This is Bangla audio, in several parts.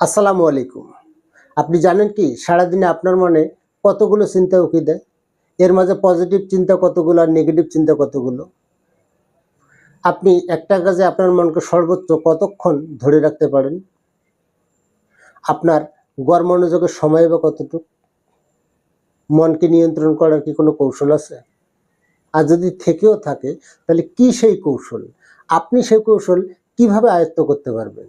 আসসালামু আলাইকুম। আপনি জানেন কি, সারাদিনে আপনার মনে কতগুলো চিন্তা উকি দেয়? এর মাঝে পজিটিভ চিন্তা কতগুলো আর নেগেটিভ চিন্তা কতগুলো? আপনি একটা কাজে আপনার মনকে সর্বোচ্চ কতক্ষণ ধরে রাখতে পারেন? আপনার গড় মনোযোগের সময় বা কতটুকু? মনকে নিয়ন্ত্রণ করার কি কোনো কৌশল আছে? আর যদি থেকেও থাকে, তাহলে কি সেই কৌশল? আপনি সেই কৌশল কীভাবে আয়ত্ত করতে পারবেন?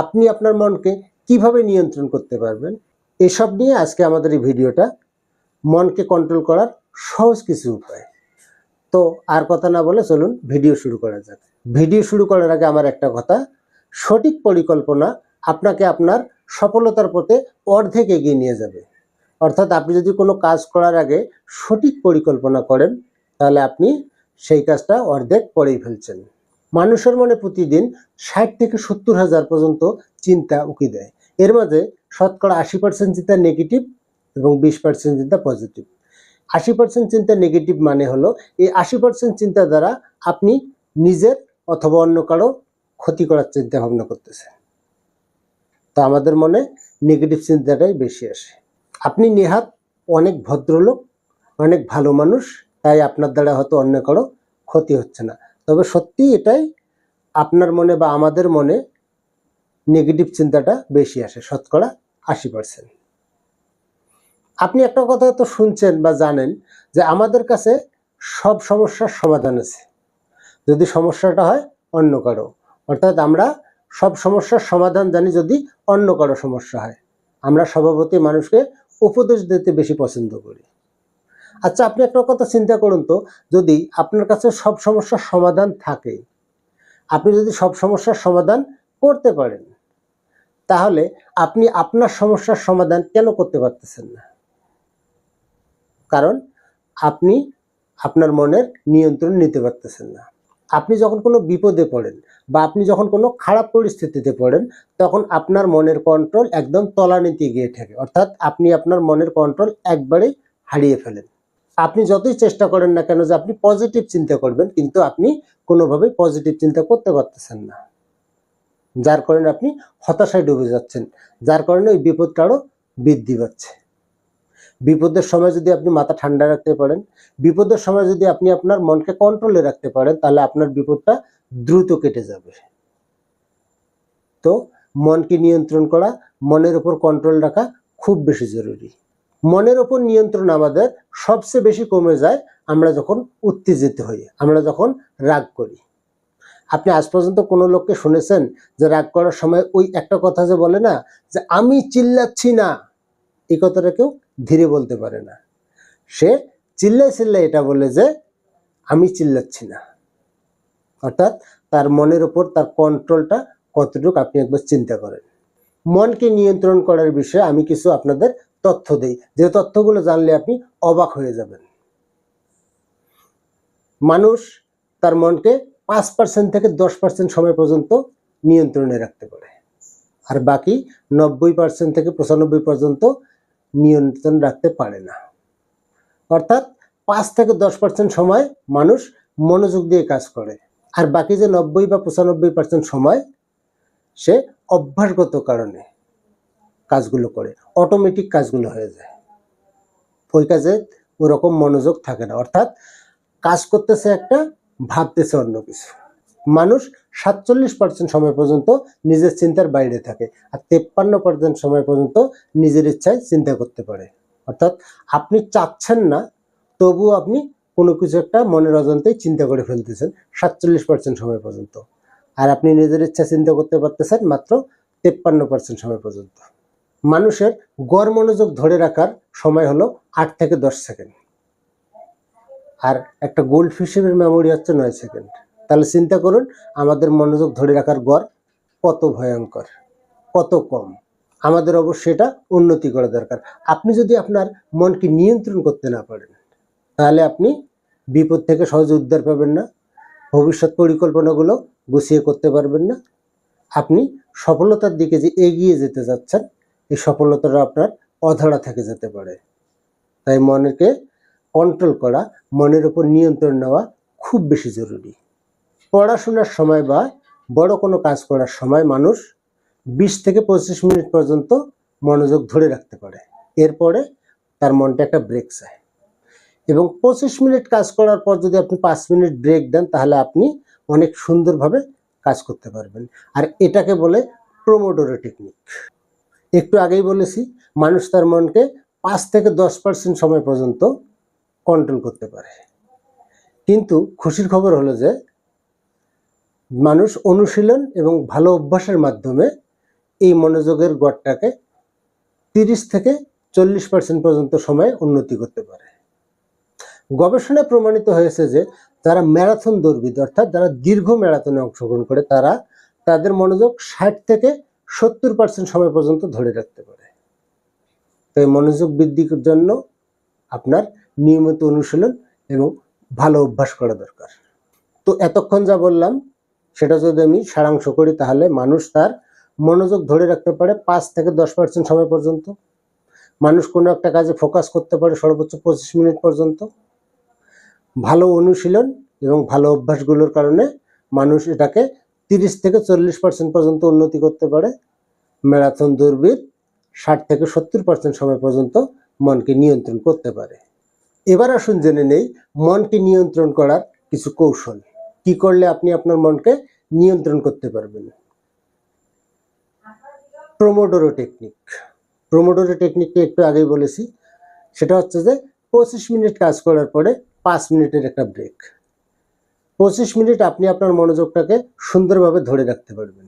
আপনি আপনার মনকে কীভাবে নিয়ন্ত্রণ করতে পারবেন? এসব নিয়ে আজকে আমাদের এই ভিডিওটা মনকে কন্ট্রোল করার সহজ কিছু উপায়। তো আর কথা না বলে চলুন ভিডিও শুরু করা যাক। ভিডিও শুরু করার আগে আমার একটা কথা, সঠিক পরিকল্পনা আপনাকে আপনার সফলতার পথে অর্ধেক এগিয়ে নিয়ে যাবে। অর্থাৎ আপনি যদি কোনো কাজ করার আগে সঠিক পরিকল্পনা করেন, তাহলে আপনি সেই কাজটা অর্ধেক করেই ফেলছেন। মানুষের মনে প্রতিদিন ষাট থেকে সত্তর হাজার পর্যন্ত চিন্তা উকি দেয়। এর মাঝে শতকরা আশি পার্সেন্ট চিন্তা নেগেটিভ এবং বিশ পার্সেন্ট চিন্তা পজিটিভ আশি পার্সেন্ট চিন্তা নেগেটিভ মানে হলো, এই আশি পার্সেন্ট চিন্তা দ্বারা আপনি নিজের অথবা অন্য কারও ক্ষতি করার চিন্তা ভাবনা করতেছেন। তো আমাদের মনে নেগেটিভ চিন্তাটাই বেশি আসে। আপনি নেহাত অনেক ভদ্রলোক, অনেক ভালো মানুষ, তাই আপনার দ্বারা হয়তো অন্য কারও ক্ষতি হচ্ছে না। তবে সত্যি এটাই আপনার মনে বা আমাদের মনে নেগেটিভ চিন্তাটা বেশি আসে, শতকরা আশি পার্সেন্ট আপনি একটা কথা তো শুনছেন বা জানেন যে আমাদের কাছে সব সমস্যার সমাধান আছে। যদি সমস্যাটা হয়, অন্য কারও। অর্থাৎ আমরা সব সমস্যার সমাধান জানি যদি অন্য কারও সমস্যা হয়। আমরা স্বভাবতই মানুষকে উপদেশ দিতে বেশি পছন্দ করি। আচ্ছা আপনি একটা কথা চিন্তা করুন তো। যদি আপনার কাছে সব সমস্যার সমাধান থাকে, আপনি যদি সব সমস্যার সমাধান করতে পারেন, তাহলে আপনি আপনার সমস্যার সমাধান কেন করতে পারতেছেন না? কারণ আপনি আপনার মনের নিয়ন্ত্রণ নিতে পারতেছেন না। আপনি যখন কোনো বিপদে পড়েন বা আপনি যখন কোনো খারাপ পরিস্থিতিতে পড়েন, তখন আপনার মনের কন্ট্রোল একদম তলানিতে গিয়ে থাকে অর্থাৎ আপনি আপনার মনের কন্ট্রোল একবারেই হারিয়ে ফেলেন। আপনি যতই চেষ্টা করেন না কেন যে আপনি পজিটিভ চিন্তা করবেন, কিন্তু আপনি কোনোভাবেই পজিটিভ চিন্তা করতে পারতেছেন না। যার কারণে আপনি হতাশায় ডুবে যাচ্ছেন, যার কারণে ওই বিপদটা আরও বৃদ্ধি পাচ্ছে। বিপদের সময় যদি আপনি মাথা ঠান্ডা রাখতে পারেন, বিপদের সময় যদি আপনি আপনার মনকে কন্ট্রোলে রাখতে পারেন, তাহলে আপনার বিপদটা দ্রুত কেটে যাবে। তো মনকে নিয়ন্ত্রণ করা, মনের উপর কন্ট্রোল রাখা খুব বেশি জরুরি। মনের ওপর নিয়ন্ত্রণ আমাদের সবচেয়ে বেশি কমে যায় আমরা যখন উত্তেজিত হই, আমরা যখন রাগ করি। আপনি আজ পর্যন্ত কোনো লোককে শুনেছেন যে রাগ করার সময় ওই একটা কথা যে বলে না, যে আমি চিল্লাচ্ছি না? এই কথাটা কেউ ধীরে বলতে পারে না। সে চিল্লাই চিল্লাই এটা বলে যে, আমি চিল্লাচ্ছি না। অর্থাৎ তার মনের ওপর তার কন্ট্রোলটা কতটুকু আপনি একবার চিন্তা করেন। মনকে নিয়ন্ত্রণ করার বিষয়ে আমি কিছু আপনাদের তথ্য দেই। যে তথ্যগুলো জানলে আপনি অবাক হয়ে যাবেন। মানুষ তার মনকে পাঁচ পার্সেন্ট থেকে দশ পার্সেন্ট সময় পর্যন্ত নিয়ন্ত্রণে রাখতে পারে। আর বাকি নব্বই পার্সেন্ট থেকে পঁচানব্বই পর্যন্ত নিয়ন্ত্রণ রাখতে পারে না। অর্থাৎ পাঁচ থেকে দশ পার্সেন্ট সময় মানুষ মনোযোগ দিয়ে কাজ করে। আর বাকি যে নব্বই বা পঁচানব্বই পার্সেন্ট সময় সে অভ্যাসগত কারণে কাজগুলো করে অটোমেটিক কাজগুলো হয়ে যায়। ওই কাজে ওরকম মনোযোগ থাকে না, অর্থাৎ কাজ করতেছে একটা, ভাবতেছে অন্য কিছু। মানুষ সাতচল্লিশ পার্সেন্ট সময় পর্যন্ত নিজের চিন্তার বাইরে থাকে আর তেপ্পান্ন পার্সেন্ট সময় পর্যন্ত নিজের ইচ্ছায় চিন্তা করতে পারে। অর্থাৎ আপনি চাচ্ছেন না, তবুও আপনি কোনো কিছু একটা মনের অজান্তেই চিন্তা করে ফেলতেছেন সাতচল্লিশ পার্সেন্ট সময় পর্যন্ত। আর আপনি নিজের ইচ্ছা চিন্তা করতে পারতেছেন মাত্র তেপ্পান্ন পার্সেন্ট সময় পর্যন্ত। মানুষের গড় মনোযোগ ধরে রাখার সময় হলো আট থেকে দশ সেকেন্ড। আর একটা গোল্ড ফিশের মেমোরি হচ্ছে নয় সেকেন্ড। তাহলে চিন্তা করুন, আমাদের মনোযোগ ধরে রাখার গড় কত ভয়ঙ্কর, কত কম। আমাদের অবশ্যই এটা উন্নতি করা দরকার। আপনি যদি আপনার মনকে নিয়ন্ত্রণ করতে না পারেন, তাহলে আপনি বিপদ থেকে সহজে উদ্ধার পাবেন না। ভবিষ্যৎ পরিকল্পনাগুলো গুছিয়ে করতে পারবেন না। আপনি সফলতার দিকে যে এগিয়ে যেতে যাচ্ছেন এই সফলতাটা আপনার অধরা থেকে যেতে পারে। তাই মনকে কন্ট্রোল করা, মনের উপর নিয়ন্ত্রণ নেওয়া খুব বেশি জরুরি। পড়াশোনার সময় বা বড় কোনো কাজ করার সময় মানুষ বিশ থেকে পঁচিশ মিনিট পর্যন্ত মনোযোগ ধরে রাখতে পারে। এরপরে তার মনটা একটা ব্রেক চায়। এবং পঁচিশ মিনিট কাজ করার পর যদি আপনি পাঁচ মিনিট ব্রেক দেন, তাহলে আপনি অনেক সুন্দরভাবে কাজ করতে পারবেন। আর এটাকে বলে প্রোমোডোরো টেকনিক একটু আগেই বলেছি, মানুষ তার মনকে পাঁচ থেকে দশ পার্সেন্ট সময় পর্যন্ত কন্ট্রোল করতে পারে। কিন্তু খুশির খবর হলো যে, মানুষ অনুশীলন এবং ভালো অভ্যাসের মাধ্যমে এই মনোযোগের গড়টাকে তিরিশ থেকে চল্লিশ পার্সেন্ট পর্যন্ত সময় উন্নতি করতে পারে। গবেষণায় প্রমাণিত হয়েছে যে, যারা ম্যারাথন দৌড়বিদ, অর্থাৎ যারা দীর্ঘ ম্যারাথনে অংশগ্রহণ করে, তারা তাদের মনোযোগ ষাট থেকে সত্তর পার্সেন্ট সময় পর্যন্ত ধরে রাখতে পারে। তাই মনোযোগ বৃদ্ধির জন্য আপনার নিয়মিত অনুশীলন এবং ভালো অভ্যাস করা দরকার। তো এতক্ষণ যা বললাম, সেটা যদি আমি সারাংশ করি, তাহলে মানুষ তার মনোযোগ ধরে রাখতে পারে পাঁচ থেকে দশ পার্সেন্ট সময় পর্যন্ত। মানুষ কোনো একটা কাজে ফোকাস করতে পারে সর্বোচ্চ পঁচিশ মিনিট পর্যন্ত। ভালো অনুশীলন এবং ভালো অভ্যাসগুলোর কারণে মানুষ এটাকে তিরিশ থেকে চল্লিশ পার্সেন্ট পর্যন্ত উন্নতি করতে পারে। ম্যারাথন দৌড়বিদ ষাট থেকে সত্তর পার্সেন্ট সময় পর্যন্ত মনকে নিয়ন্ত্রণ করতে পারে। এবার আসুন জেনে নেই মনকে নিয়ন্ত্রণ করার কিছু কৌশল। কি করলে আপনি আপনার মনকে নিয়ন্ত্রণ করতে পারবেন? প্রোমোডোরো টেকনিক প্রোমোডোরো টেকনিকটা একটু আগেই বলেছি। সেটা হচ্ছে যে পঁচিশ মিনিট কাজ করার পরে পাঁচ মিনিটের একটা ব্রেক পঁচিশ মিনিট আপনি আপনার মনোযোগটাকে সুন্দরভাবে ধরে রাখতে পারবেন।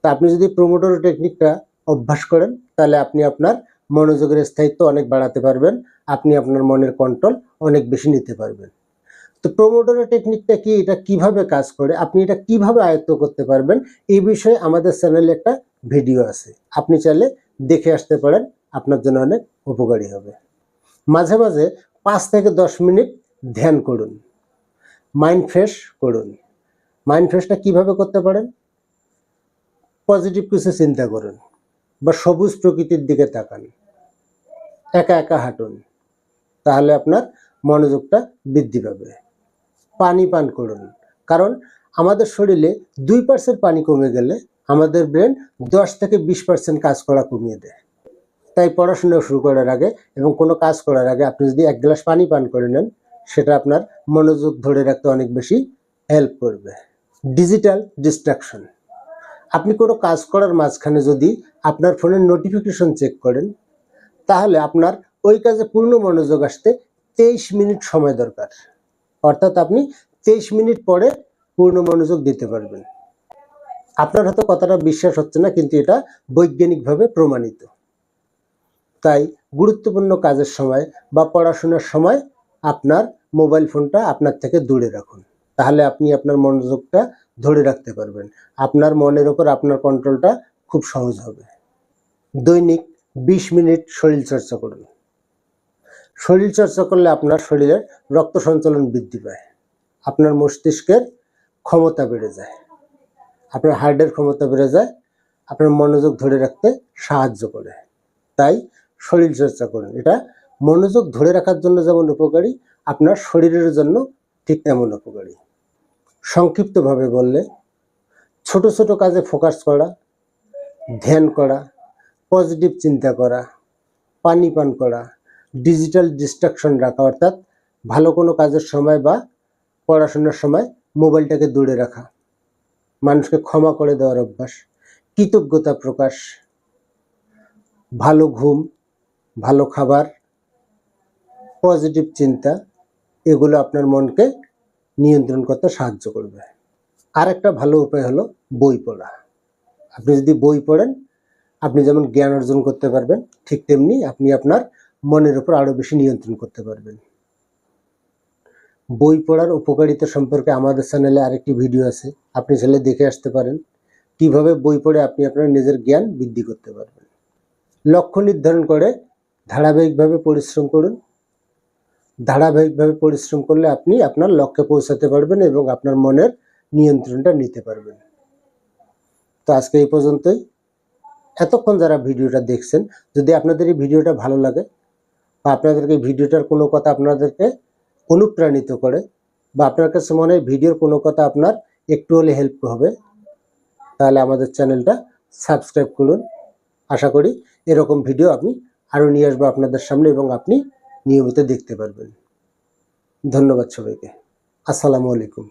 তা আপনি যদি প্রোমোডোরো টেকনিকটা অভ্যাস করেন, তাহলে আপনি আপনার মনোযোগের স্থায়িত্ব অনেক বাড়াতে পারবেন, আপনি আপনার মনের কন্ট্রোল অনেক বেশি নিতে পারবেন। তো প্রোমোডোরো টেকনিকটা কি, এটা কীভাবে কাজ করে, আপনি এটা কীভাবে আয়ত্ত করতে পারবেন, এই বিষয়ে আমাদের চ্যানেলে একটা ভিডিও আছে। আপনি চাইলে দেখে আসতে পারেন, আপনার জন্য অনেক উপকারী হবে। মাঝে মাঝে পাঁচ থেকে দশ মিনিট ধ্যান করুন। মাইন্ড ফ্রেশ করুন। মাইন্ড ফ্রেশটা কীভাবে করতে পারেন? পজিটিভ কিছু চিন্তা করুন বা সবুজ প্রকৃতির দিকে তাকান। একা একা হাঁটুন, তাহলে আপনার মনোযোগটা বৃদ্ধি পাবে। পানি পান করুন, কারণ আমাদের শরীরে দুই পার্সেন্ট পানি কমে গেলে আমাদের ব্রেন দশ থেকে বিশ পার্সেন্ট কাজ করা কমিয়ে দেয়। তাই পড়াশোনা শুরু করার আগে এবং কোনো কাজ করার আগে আপনি যদি এক গ্লাস পানি পান করে নেন সেটা আপনার মনোযোগ ধরে রাখতে অনেক বেশি হেল্প করবে। ডিজিটাল ডিস্ট্রাকশন আপনি কোনো কাজ করার মাঝখানে যদি আপনার ফোনের নোটিফিকেশন চেক করেন, তাহলে আপনার ওই কাজে পূর্ণ মনোযোগ আসতে তেইশ মিনিট সময় দরকার। অর্থাৎ আপনি তেইশ মিনিট পরে পূর্ণ মনোযোগ দিতে পারবেন। আপনার হয়তো কথাটা বিশ্বাস হচ্ছে না, কিন্তু এটা বৈজ্ঞানিকভাবে প্রমাণিত। তাই গুরুত্বপূর্ণ কাজের সময় বা পড়াশোনার সময় আপনার মোবাইল ফোনটা আপনার থেকে দূরে রাখুন। তাহলে আপনি আপনার মনোযোগটা ধরে রাখতে পারবেন। আপনার মনের ওপর আপনার কন্ট্রোলটা খুব সহজ হবে। দৈনিক বিশ মিনিট শরীর চর্চা করুন। শরীর চর্চা করলে আপনার শরীরের রক্ত সঞ্চালন বৃদ্ধি পায়। আপনার মস্তিষ্কের ক্ষমতা বেড়ে যায়। আপনার হার্টের ক্ষমতা বেড়ে যায়। আপনার মনোযোগ ধরে রাখতে সাহায্য করে। তাই শরীর চর্চা করুন। এটা মনোযোগ ধরে রাখার জন্য যেমন উপকারী, আপনার শরীরের জন্য ঠিক তেমন উপকারী। সংক্ষিপ্তভাবে বললে, ছোট ছোট কাজে ফোকাস করা, ধ্যান করা পজিটিভ চিন্তা করা, পানি পান করা ডিজিটাল ডিস্ট্রাকশন রাখা, অর্থাৎ ভালো কোনো কাজের সময় বা পড়াশোনার সময় মোবাইলটাকে দূরে রাখা, মানুষকে ক্ষমা করে দেওয়ার অভ্যাস, কৃতজ্ঞতা প্রকাশ, ভালো ঘুম, ভালো খাবার পজিটিভ চিন্তা, এগুলো আপনার মনকে নিয়ন্ত্রণ করতে সাহায্য করবে। আর একটা ভালো উপায় হলো বই পড়া। আপনি যদি বই পড়েন, আপনি যেমন জ্ঞান অর্জন করতে পারবেন, ঠিক তেমনি আপনি আপনার মনের উপর আরও বেশি নিয়ন্ত্রণ করতে পারবেন। বই পড়ার উপকারিতা সম্পর্কে আমাদের চ্যানেলে আরেকটি ভিডিও আছে, আপনি চাইলে দেখে আসতে পারেন। কীভাবে বই পড়ে আপনি আপনার নিজের জ্ঞান বৃদ্ধি করতে পারবেন। লক্ষ্য নির্ধারণ করে ধারাবাহিকভাবে পরিশ্রম করুন ধারাবাহিকভাবে পরিশ্রম করলে আপনি আপনার লক্ষ্যে পৌঁছাতে পারবেন এবং আপনার মনের নিয়ন্ত্রণটা নিতে পারবেন। তো আজকে এই পর্যন্তই। এতক্ষণ যারা ভিডিওটা দেখছেন, যদি আপনাদের এই ভিডিওটা ভালো লাগে বা আপনাদেরকে ভিডিওটার কোনো কথা আপনাদেরকে অনুপ্রাণিত করে বা আপনার কাছে মনে হয় ভিডিওর কোনো কথা আপনার একটু হলে হেল্প হবে, তাহলে আমাদের চ্যানেলটা সাবস্ক্রাইব করুন। আশা করি এরকম ভিডিও আমি আরও নিয়ে আসব আপনাদের সামনে এবং আপনি নিয়মিত দেখতে পারবেন। ধন্যবাদ সবাইকে। আসসালামু আলাইকুম।